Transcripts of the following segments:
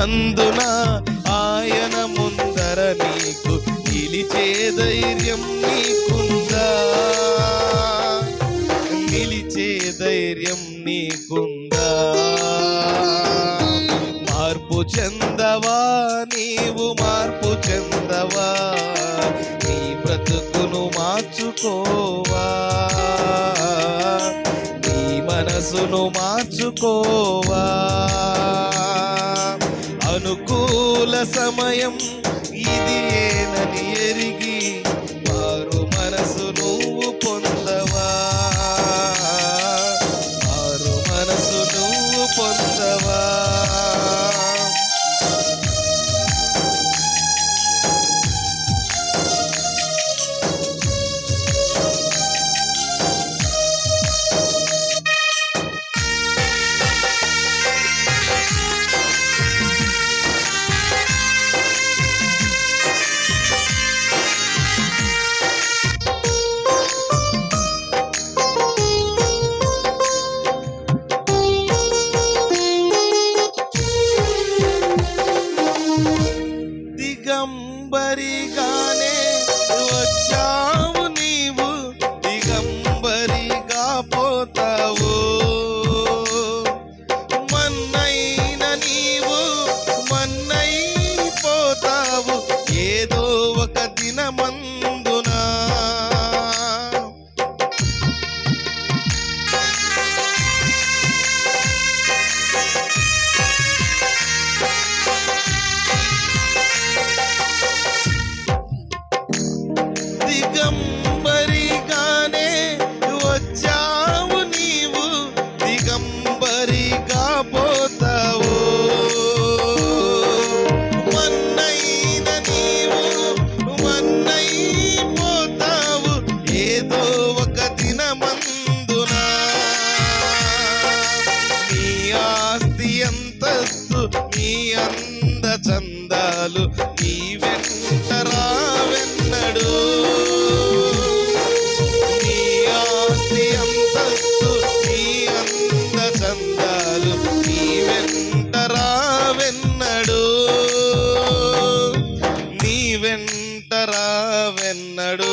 అందున ఆయన ముందర నీకు నిలిచే ధైర్యం నీకుందా? నిలిచే ధైర్యం నీకుందా? మార్పు చెందవా? నీవు మార్పు చెందవా? నీ బ్రతుకును మార్చుకోవా? నీ మనసును మార్చుకోవా? అనుకూల సమయం. ఇది అంబరిగానే వచ్చావు దిగంబరిగానే వచ్చావు నీవు దిగంబరిగా పోతావు. మన్నైన నీవు మన్నై పోతావు ఏదో ఒక దినమందునా. నీ ఆస్తి అంతస్తు నీ అంద చందాలు రావెన్నడు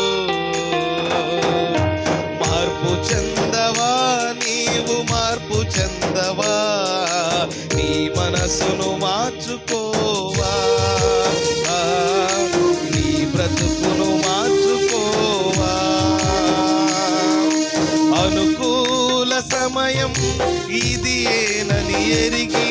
మార్పు చెందవా నీవు మార్పు చెందవా నీ మనసును మార్చుకోవా. నీ బ్రతుకును మార్చుకోవా. అనుకూల సమయం ఇది ఏనని ఎరిగి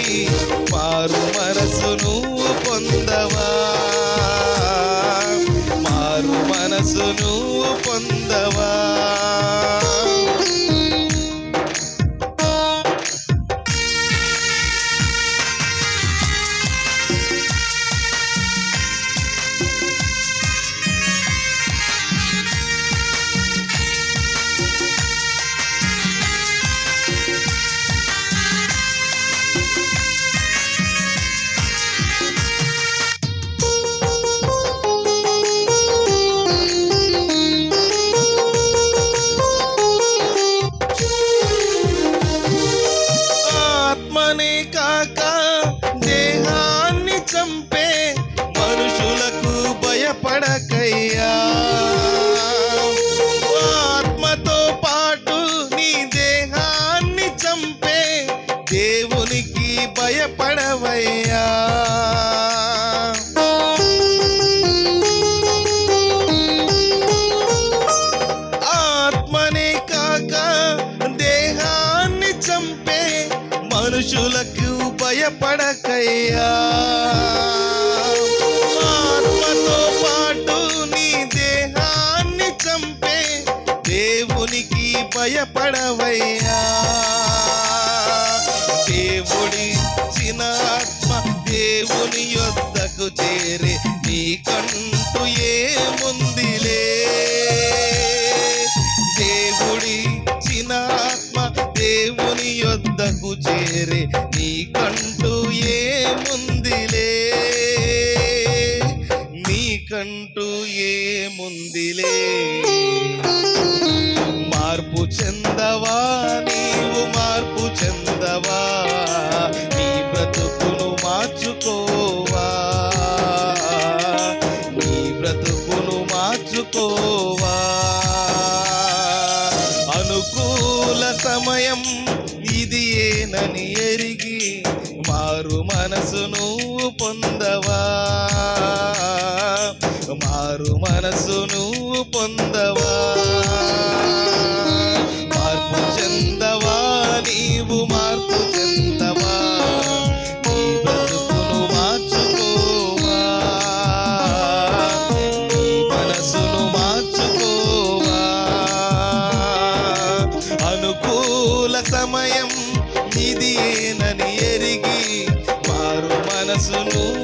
காக்கா దేవుడి చిన్న ఆత్మ దేవుని యొద్దకు చేరే నీకంటూ ఏముందిలే? దేవుడి చిన్న ఆత్మ దేవుని యొద్దకు చేరే నీకంటూ ఏముందిలే? నీకంటూ ఏముందిలే? మార్పు చెందవా నీవు మా నేనని ఎరిగి మారు మనసు నువ్వు పొందవా? మారు మనసు నువ్వు పొంద the